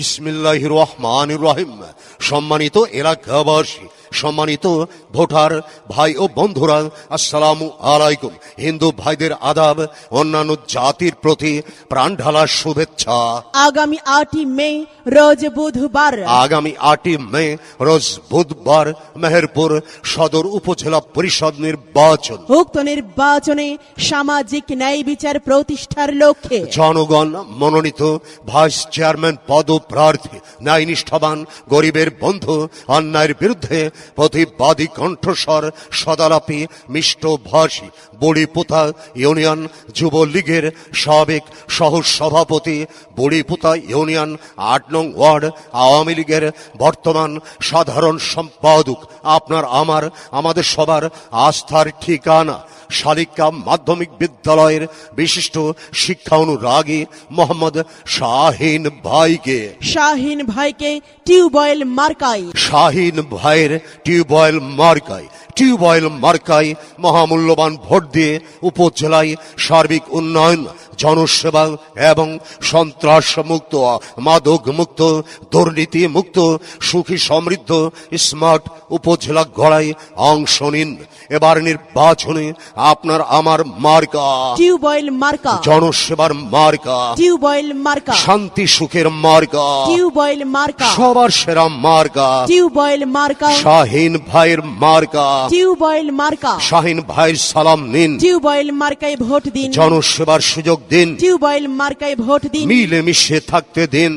বিসমিল্লাহ রহমান রহিম সম্মানিত এলাকাবাসী সম্মানিত ভোটার ভাই ও বন্ধুরা আসসালামু আলাইকুম। হিন্দু ভাইদের আদাব অন্যান্য জাতির প্রতি প্রাণ ঢালার শুভেচ্ছা। আগামী আটই মে রোজ বুধবার। আগামী আটই মে রোজ বুধবার মেহেরপুর সদর উপজেলা পরিষদ নির্বাচন। উক্ত নির্বাচনে সামাজিক ন্যায় বিচার প্রতিষ্ঠার লক্ষ্যে জনগণ মনোনীত ভাইস চেয়ারম্যান পদপ্রার্থী ন্যায় নিষ্ঠাবান গরিবের বন্ধু অন্যায়ের বিরুদ্ধে প্রতিবাদী কণ্ঠস্বর সদালাপি মিষ্টভাষী বড়িপোতা ইউনিয়ন যুবলীগের সাবেক সহ সভাপতি বড়িপোতা ইউনিয়ন আট নং ওয়ার্ড, আওয়ামী লীগের বর্তমান সাধারণ সম্পাদক, আপনার, আমার, আমাদের সবার আস্থার ঠিকানা, শালিকা মাধ্যমিক বিদ্যালয়ের বিশিষ্ট শিক্ষা অনুরাগী মোহাম্মদ শাহিন ভাইকে। শাহিন ভাইকে টিউবওয়েল মার্কাই শাহিন ভাইয়ের টিউবওয়েল মার্কায়। টিউবওয়েল মার্কায় মহামূল্যবান ভোট দিয়ে উপজেলায় সার্বিক উন্নয়ন জনসেবা এবং সন্ত্রাস মুক্ত মাদক মুক্ত দুর্নীতি মুক্ত সুখী সমৃদ্ধ স্মার্ট উপজেলা গড়ায় অংশ নিন। এবার নির্বাচনে আপনার আমার মার্কা। টিউবওয়েল মার্কা। জনসেবার মার্কা। টিউবওয়েল মার্কা। শান্তি সুখের মার্কা। টিউবওয়েল মার্কা। সবার সেরা মার্কা। টিউবওয়েল মার্কা। শাহিন ভাইয়ের মার্কা। টিউবওয়েল মার্কা। শাহিন ভাইয়ের সালাম নিন। মার্কায় ভোট দিন। জনসেবার সুযোগ দিন। মার্কায় ভোট দিন। মিলে মিশে থাকতে দিন।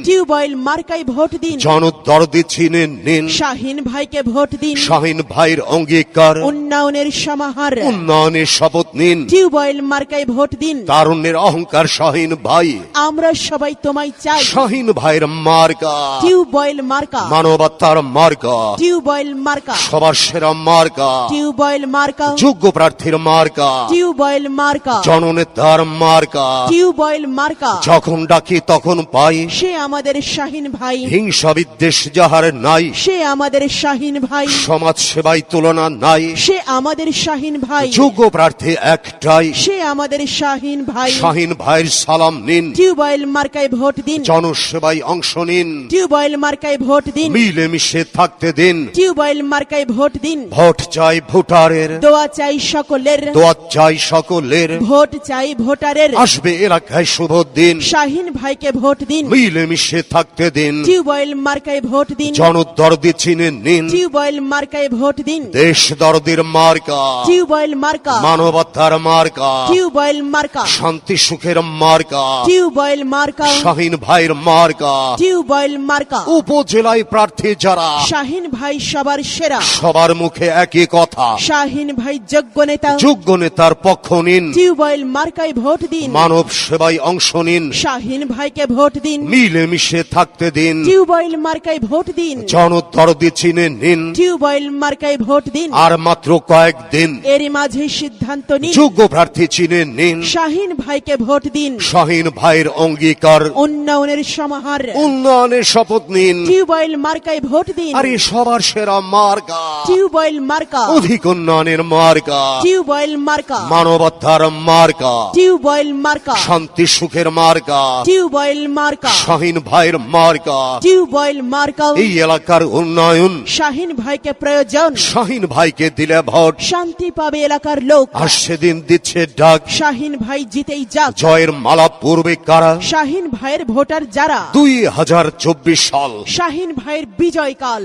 মার্কায় ভোট দিন। জনদরদি চিনে নিন। শাহিন ভাইকে ভোট দিন। শাহিন ভাইয়ের অঙ্গীকার। উন্নয়নের সমাহার। উন্নয়নের শপথ নিন। টিউবওয়েল মার্কায় ভোট দিন। তারুণ্যের অহংকার শাহিন ভাই। আমরা সবাই তোমায় চাই। শাহিন ভাইয়ের মার্কা। টিউবওয়েল মার্কা। মানবতার মার্কা। টিউবওয়েল মার্কা। সবার সেরা মার্কা। টিউবওয়েল মার্কা। যোগ্য প্রার্থীর মার্কা। টিউবওয়েল মার্কা। জননেতার মার্কা। টিউবওয়েল মার্কা। যখন ডাকি তখন পাই। সে আমাদের শাহিন ভাই। হিংসা বিদ্বেষ যাহার নাই। সে আমাদের শাহিন ভাই। সমাজ সেবায় তুলনা নাই। সে আমাদের শাহিন ভাই। যোগ্য প্রার্থী একটাই। সে আমাদের শাহিন ভাই। শাহিন ভাইয়ের সালাম নিন। টিউবওয়েল মার্কায় ভোট দিন। জনসেবায় অংশ নিন। টিউবওয়েল মার্কায় ভোট দিন। মিলে মিশে থাকতে দিন। টিউবওয়েল মার্কায় ভোট দিন। ভোট চাই ভোটারের। দোয়া চাই সকলের। দোয়া চাই সকলের। ভোট চাই ভোটারের। আসবে এলাকায় শুভ দিন। শাহিন ভাইকে ভোট দিন। মিলে মিশে থাকতে দিন। টিউবওয়েল মার্কায় ভোট দিন। জনদরদি চিনে নিন। টিউবওয়েল মার্কায় ভোট দিন। দেশ দরদির মার্কা। টিউবওয়েল মার্কা। মানবতার মার্কা। টিউবওয়েল মার্কা। শান্তি সুখের মার্কা। টিউবওয়েল মার্কা। শাহিন ভাইয়ের মার্কা। টিউবওয়েল মার্কা। উপজেলায় প্রার্থী যারা। শাহিন ভাই সবার সেরা। সবার মুখে একই কথা। শাহিন ভাই যোগ্য নেতা। যোগ্য নেতার পক্ষ নিন। টিউবওয়েল মার্কায় ভোট দিন। মানব সেবায় অংশ নিন। শাহিন ভাইকে ভোট দিন। মিলে মিশে থাকতে দিন। টিউবওয়েল মার্কায় ভোট দিন। জনদরদি চিনে নিন। টিউবওয়েল মার্কায় ভোট দিন। আর মাত্র কয়েকদিন এরই মাঝে সিদ্ধান্ত নিন। যোগ্য প্রার্থী চিনে নিন। শাহিন ভাইকে ভোট দিন। শাহিন ভাইয়ের অঙ্গীকার। উন্নয়নের সমাহার। উন্নয়নের শপথ নিন। টিউবওয়েল মার্কায় ভোট দিন। আরে সবার সেরা মার্কা টিউবওয়েল মার্কা অধিক উন্নয়নের মার্কা। টিউবওয়েল মার্কা। মানবতার মার্কা। টিউবওয়েল মার্কা। শান্তি সুখের মার্কা। টিউবওয়েল মার্কা। শাহিন ভাইয়ের মার্কা। টিউবওয়েল মার্কা। এই এলাকার উন্নয়ন। শাহিন ভাইকে প্রয়োজন। শাহিন ভাইকে দিলে ভোট। শান্তি পাবে এলাকার লোক। আর সেদিন দিচ্ছে ডাক। শাহিন ভাই জিতেই যাক। জয়ের মালা পূর্বে কারা? শাহিন ভাইয়ের ভোটার যারা? দুই হাজার চব্বিশ সাল। শাহিন ভাইয়ের বিজয়কাল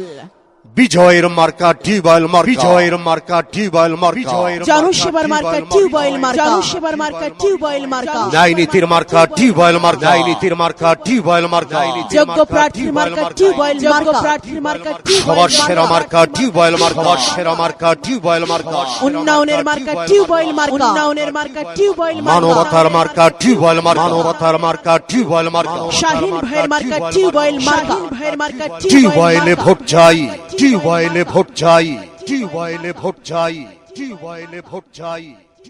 বিজয়ের মার্কা টিউবওয়েল মার্কা বিজয়ের মার্কা টিউবওয়েল মার্কা বিজয়ের জনসেবার মার্কা টিউবওয়েল মার্কা জনসেবার মার্কা টিউবওয়েল মার্কা ন্যায় নীতির মার্কা টিউবওয়েল মার্কা ন্যায় নীতির মার্কা টিউবওয়েল মার্কা যোগ্য প্রার্থীর মার্কা টিউবওয়েল প্রার্থীর মার্কা সবার সেরা মার্কা টিউবওয়েল মার্কা সবার সেরা মার্কা টিউবওয়েল মার্কা উন্নয়নের মার্কা টিউবওয়েল মার্কা উন্নয়নের মার্কা টিউবওয়েল মার্কা মানবতার মার্কা টিউবওয়েল মার্কা মানবতার মার্কা টিউবওয়েল মার্কা শাহিন ভাইয়ের মার্কা টিউবওয়েল মার্কা ভাইয়ের মার্কা টিউবওয়েলে মার্কা। ভোট চাই ที่ไวเลยพดใจที่ไวเลยพดใจที่ไวเลยพดใจ